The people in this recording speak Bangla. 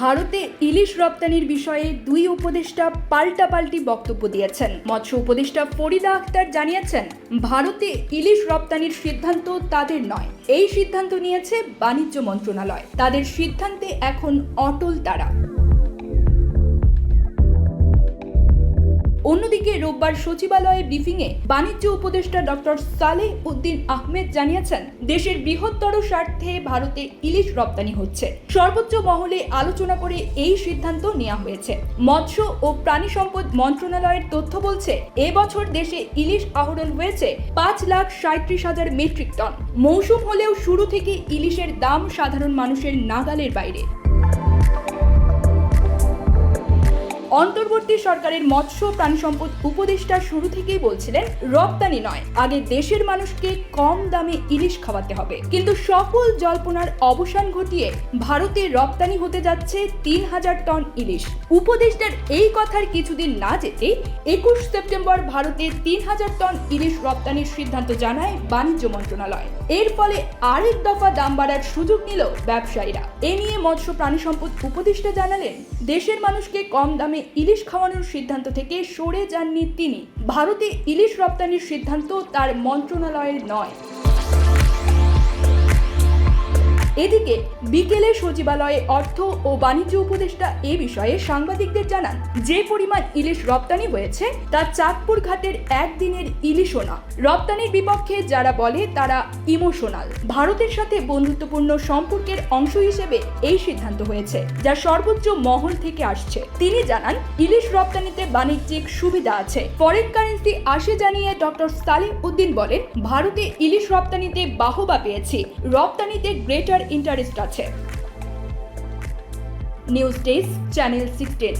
ভারতে ইলিশ রপ্তানির বিষয়ে দুই উপদেষ্টা পাল্টাপাল্টি বক্তব্য দিয়েছেন। মৎস্য উপদেষ্টা ফরিদা আক্তার জানিয়েছেন, ভারতে ইলিশ রপ্তানির সিদ্ধান্ত তাদের নয়। এই সিদ্ধান্ত নিয়েছে বাণিজ্য মন্ত্রণালয়। তাদের সিদ্ধান্তে এখন অটল তারা। অন্যদিকে রোববার সচিবালয়ে ব্রিফিংয়ে বাণিজ্য উপদেষ্টা ডক্টর সালেহ উদ্দিন আহমেদ জানিয়েছেন, দেশের বৃহত্তর স্বার্থে ভারতে ইলিশ রপ্তানি হচ্ছে। সর্বোচ্চ মহলে আলোচনা করে এই সিদ্ধান্ত নেওয়া হয়েছে। মৎস্য ও প্রাণী সম্পদ মন্ত্রণালয়ের তথ্য বলছে, এবছর দেশে ইলিশ আহরণ হয়েছে পাঁচ লাখ সাঁত্রিশ হাজার মেট্রিক টন। মৌসুম হলেও শুরু থেকে ইলিশের দাম সাধারণ মানুষের নাগালের বাইরে। অন্তর্বর্তী সরকারের মৎস্য প্রাণী সম্পদ উপদেষ্টা শুরু থেকেই বলছিলেন, রপ্তানি নয়, আগে দেশের মানুষকে কম দামে ইলিশ খাওয়াতে হবে। কিন্তু সকল জল্পনার অবসান ঘটিয়ে ভারতে রপ্তানি হতে যাচ্ছে তিন হাজার টন ইলিশ। উপদেষ্টার এই কথার কিছুদিন না যেতেই একুশ সেপ্টেম্বর ভারতে তিন হাজার টন ইলিশ রপ্তানির সিদ্ধান্ত জানায় বাণিজ্য মন্ত্রণালয়। এর ফলে আরেক দফা দাম বাড়ার সুযোগ নিল ব্যবসায়ীরা। এ নিয়ে মৎস্য প্রাণী সম্পদ উপদেষ্টা জানালেন, দেশের মানুষকে কম দামে ইলিশ খাওয়ানোর সিদ্ধান্ত থেকে সরে যাননি তিনি। ভারতে ইলিশ রপ্তানির সিদ্ধান্ত তার মন্ত্রণালয়ের নয়। এদিকে বিকেলে সচিবালয়ে অর্থ ও বাণিজ্য উপদেষ্টা এ বিষয়ে সাংবাদিকদের জানান, যে পরিমাণ ইলিশ রপ্তানি হয়েছে, তা চাঁদপুর ঘাটের একদিনের ইলিশও না রপ্তানির বিপক্ষে যারা বলে, তারা ইমোশনাল। ভারতের সাথে বন্ধুত্বপূর্ণ সম্পর্কের অংশ হিসেবে এই সিদ্ধান্ত হয়েছে, যা সর্বোচ্চ মহল থেকে আসছে। তিনি জানান, ইলিশ রপ্তানিতে বাণিজ্যিক সুবিধা আছে। ফরেন কারেন্সি আসে জানিয়ে ডক্টর সালিম উদ্দিন বলেন, ভারতে ইলিশ রপ্তানিতে বাহবা পেয়েছি। রপ্তানিতে গ্রেটার ইন্টারেস্ট আছে। News desk channel sixteen